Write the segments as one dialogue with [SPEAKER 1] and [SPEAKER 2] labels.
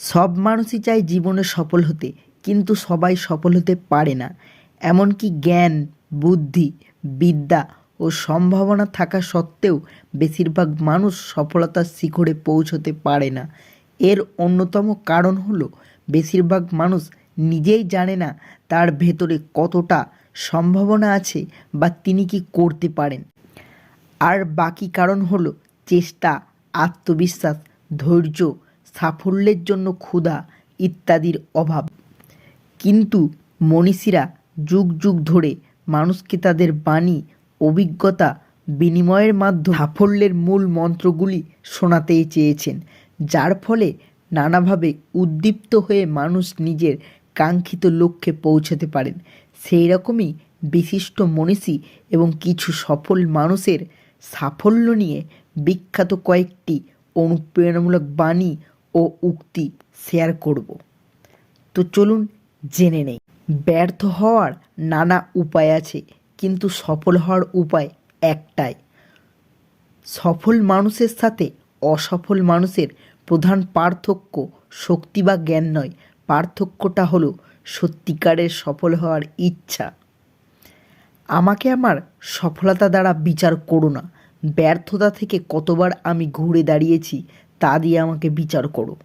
[SPEAKER 1] সব মানুষই চায় জীবনে সফল হতে, কিন্তু সবাই সফল হতে পারে না। এমনকি জ্ঞান, বুদ্ধি, বিদ্যা ও সম্ভাবনা থাকা সত্ত্বেও বেশিরভাগ মানুষ সফলতার শিখরে পৌঁছতে পারে না। এর অন্যতম কারণ হলো, বেশিরভাগ মানুষ নিজেই জানে না তার ভেতরে কতটা সম্ভাবনা আছে বা তিনি কি করতে পারেন। আর বাকি কারণ হলো, চেষ্টা, আত্মবিশ্বাস, ধৈর্য সাফল্যের জন্য ক্ষুধা ইত্যাদির অভাব। কিন্তু মনীষীরা যুগ যুগ ধরে মানুষকে তাদের বাণী, অভিজ্ঞতা, বিনিময়ের মাধ্যমে সাফল্যের মূল মন্ত্রগুলি শোনাতেই চেয়েছেন, যার ফলে নানাভাবে উদ্দীপ্ত হয়ে মানুষ নিজের কাঙ্ক্ষিত লক্ষ্যে পৌঁছাতে পারেন। সেই রকমই বিশিষ্ট মনীষী এবং কিছু সফল মানুষের সাফল্য নিয়ে বিখ্যাত কয়েকটি অনুপ্রেরণামূলক বাণী ও উক্তি শেয়ার করব। তো চলুন জেনে নেই। ব্যর্থ হওয়ার নানা উপায় আছে, কিন্তু সফল হওয়ার উপায় একটাই। সফল মানুষের সাথে অসফল মানুষের প্রধান পার্থক্য শক্তি বা জ্ঞান নয়। পার্থক্যটা হলো সত্যিকারের সফল হওয়ার ইচ্ছা। আমাকে আমার সফলতা দ্বারা বিচার করো না। ব্যর্থতা থেকে কতবার আমি ঘুরে দাঁড়িয়েছি তা দিয়ে আমাকে বিচার করো।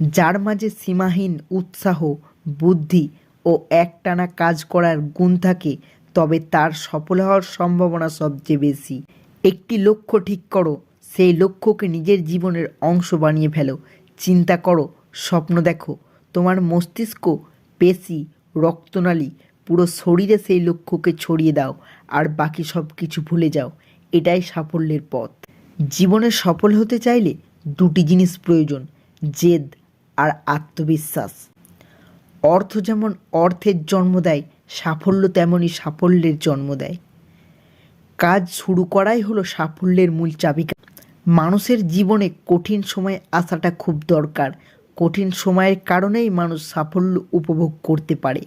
[SPEAKER 1] যার মাঝে সীমাহীন উৎসাহ, বুদ্ধি ও একটানা কাজ করার গুণ থাকে, তবে তার সফল হওয়ার সম্ভাবনা সবচেয়ে বেশি। একটি লক্ষ্য ঠিক করো, সেই লক্ষ্যকে নিজের জীবনের অংশ বানিয়ে ফেলো। চিন্তা করো, স্বপ্ন দেখো, তোমার মস্তিষ্ক, পেশি, রক্তনালী পুরো শরীরে সেই লক্ষ্যকে ছড়িয়ে দাও, আর বাকি সব কিছু ভুলে যাও। এটাই সাফল্যের পথ। জীবনে সফল হতে চাইলে দুটি জিনিস প্রয়োজন, জেদ আর আত্মবিশ্বাস। অর্থ যেমন অর্থের জন্ম দেয়, সাফল্য তেমনই সাফল্যের জন্ম দেয়। কাজ শুরু করাই হলো সাফল্যের মূল চাবিকা মানুষের জীবনে কঠিন সময় আসাটা খুব দরকার। কঠিন সময়ের কারণেই মানুষ সাফল্য উপভোগ করতে পারে।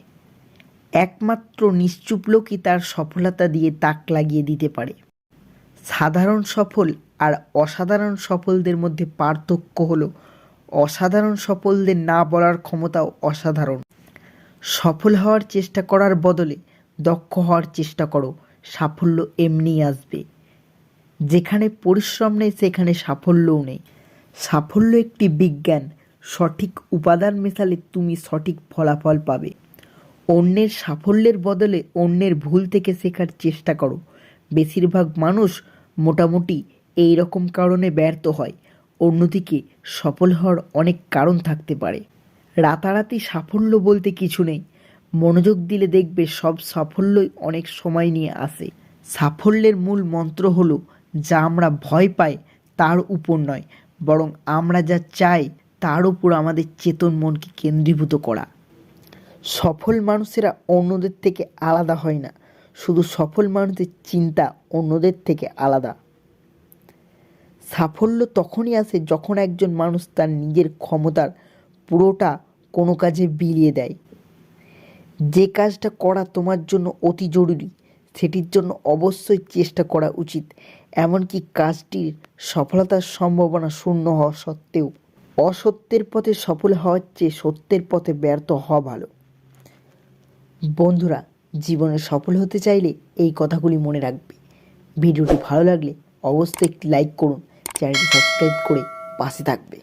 [SPEAKER 1] একমাত্র নিশ্চুপ লোকই তার সফলতা দিয়ে তাক লাগিয়ে দিতে পারে। সাধারণ সফল আর অসাধারণ সফলদের মধ্যে পার্থক্য হলো, অসাধারণ সফলদের না বলার ক্ষমতাও অসাধারণ। সফল হওয়ার চেষ্টা করার বদলে দক্ষ হওয়ার চেষ্টা করো, সাফল্য এমনিই আসবে। যেখানে পরিশ্রম নেই, সেখানে সাফল্যও নেই। সাফল্য একটি বিজ্ঞান, সঠিক উপাদান মেশালে তুমি সঠিক ফলাফল পাবে। অন্যের সাফল্যের বদলে অন্যের ভুল থেকে শেখার চেষ্টা করো। বেশিরভাগ মানুষ মোটামুটি এই রকম কারণে ব্যর্থ হয়। অন্যদিকে সফল হওয়ার অনেক কারণ থাকতে পারে। রাতারাতি সাফল্য বলতে কিছু নেই। মনোযোগ দিলে দেখবে সব সাফল্যই অনেক সময় নিয়ে আসে। সাফল্যের মূল মন্ত্র হলো, যা আমরা ভয় পাই তার উপর নয়, বরং আমরা যা চাই তার উপর আমাদের চেতন মনকে কেন্দ্রীভূত করা। সফল মানুষেরা অন্যদের থেকে আলাদা হয় না। শুধু সফল মানুষের চিন্তা অন্যদের থেকে আলাদা। সাফল্য তখনই আসে যখন একজন মানুষ তার নিজের ক্ষমতার পুরোটা কোনো কাজে বিলিয়ে দেয়। যে কাজটা করা তোমার জন্য অতি জরুরি, সেটির জন্য অবশ্যই চেষ্টা করা উচিত। এমনকি কাজটির সফলতার সম্ভাবনা শূন্য হওয়া সত্ত্বেও অসত্যের পথে সফল হওয়ার চেয়ে সত্যের পথে ব্যর্থ হওয়া ভালো। বন্ধুরা জীবনে সফল হতে চাইলে এই কথাগুলি মনে রাখবে। ভিডিওটি ভালো লাগলে অবশ্যই একটি লাইক করুন, চ্যানেলটি সাবস্ক্রাইব করে পাশে থাকবে।